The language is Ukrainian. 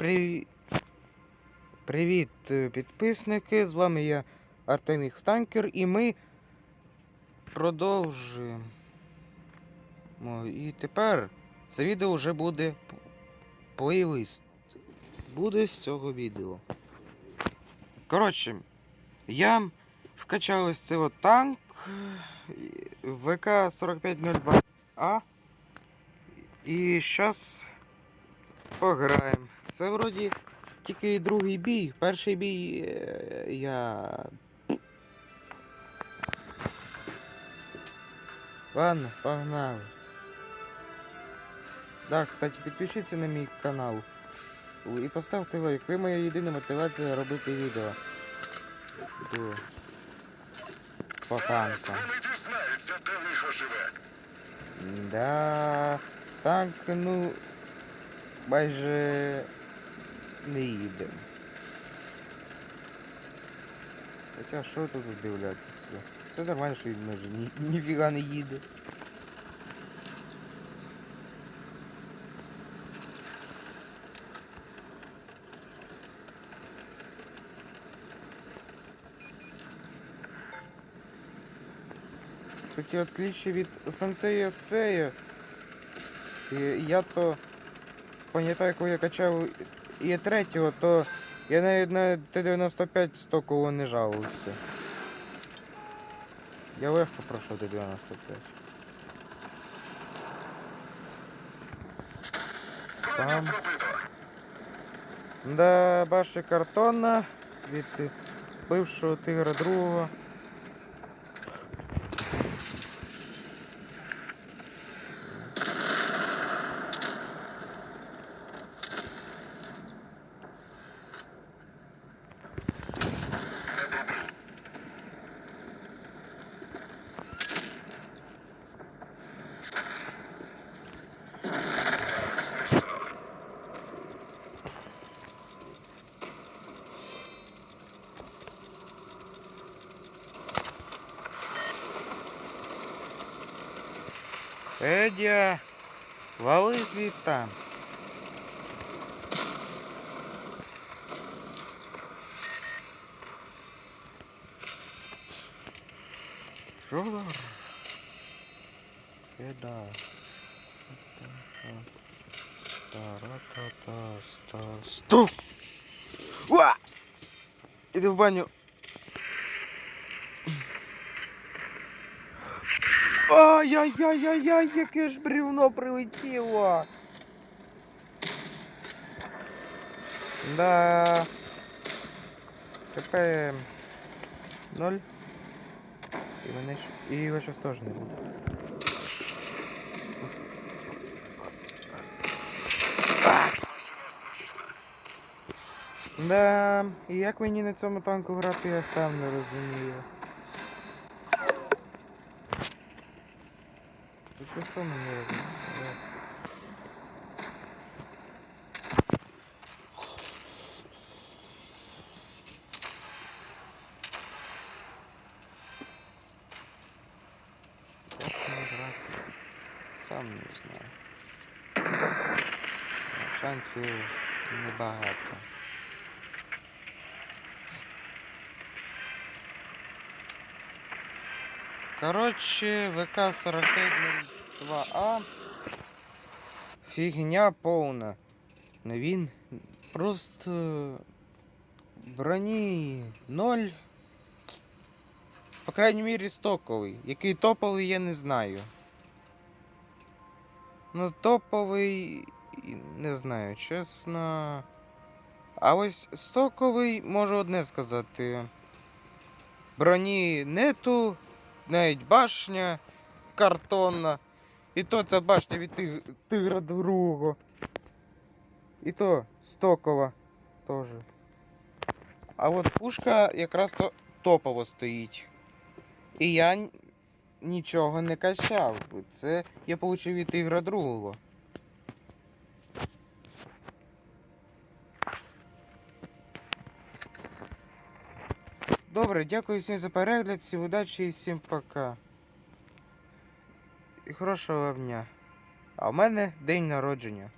При... Привіт, е, підписники! З вами я Артемій Станкер і ми продовжуємо. І тепер це відео вже буде плейлист. Буде з цього відео. Коротше, я вкачав ось цей танк ВК-4502А. І зараз пограємо. Це вроді тільки другий бій. Перший бій е, я. Ладно, погнали. Да, кстати, підпишіться на мій канал. І поставте лайк. Ви моя єдина мотивація робити відео. До... По танкам. Да, танк, ну, майже не їде. Хоча що тут дивлятися? Це нормально, що він майже ні, не їде. Кстати, отличие від Сенсея Сея. Я то пам'ятаю, коли я качав і третього, то я навіть на Т-95 стоково не жалувався. Я легко пройшов Т-95. Там. Да, башня картонна від бившого тигра другого. Федя, вали звідта. Що? Феда. Та-ра-та-та-ста. Стоп! Уа! Іди в баню. Ай-яй-яй-яй-яй, яке ж бревно прилетіло. Да. КП ноль. І мене ж... І його щас теж не буде. Да, і як мені на цьому танку грати, я сам не розумію. Тут що мені робити? Як мені грати? Сам не знаю. Шансів небагато. Коротше, ВК-4502А. Фігня повна. Ну він просто броні 0. По крайній мірі стоковий. Який топовий, я не знаю. Ну, топовий. Не знаю, чесно. А ось стоковий можу одне сказати. Броні нету, навіть башня картонна. І то ця башня від тиг... тигра другого. І то стокова теж. А от пушка якраз то топово стоїть. І я нічого не качав. Це я отримав від ігра другого. Добре, дякую всім за перегляд, всім удачі і всім пока. І хорошого дня. А в мене день народження.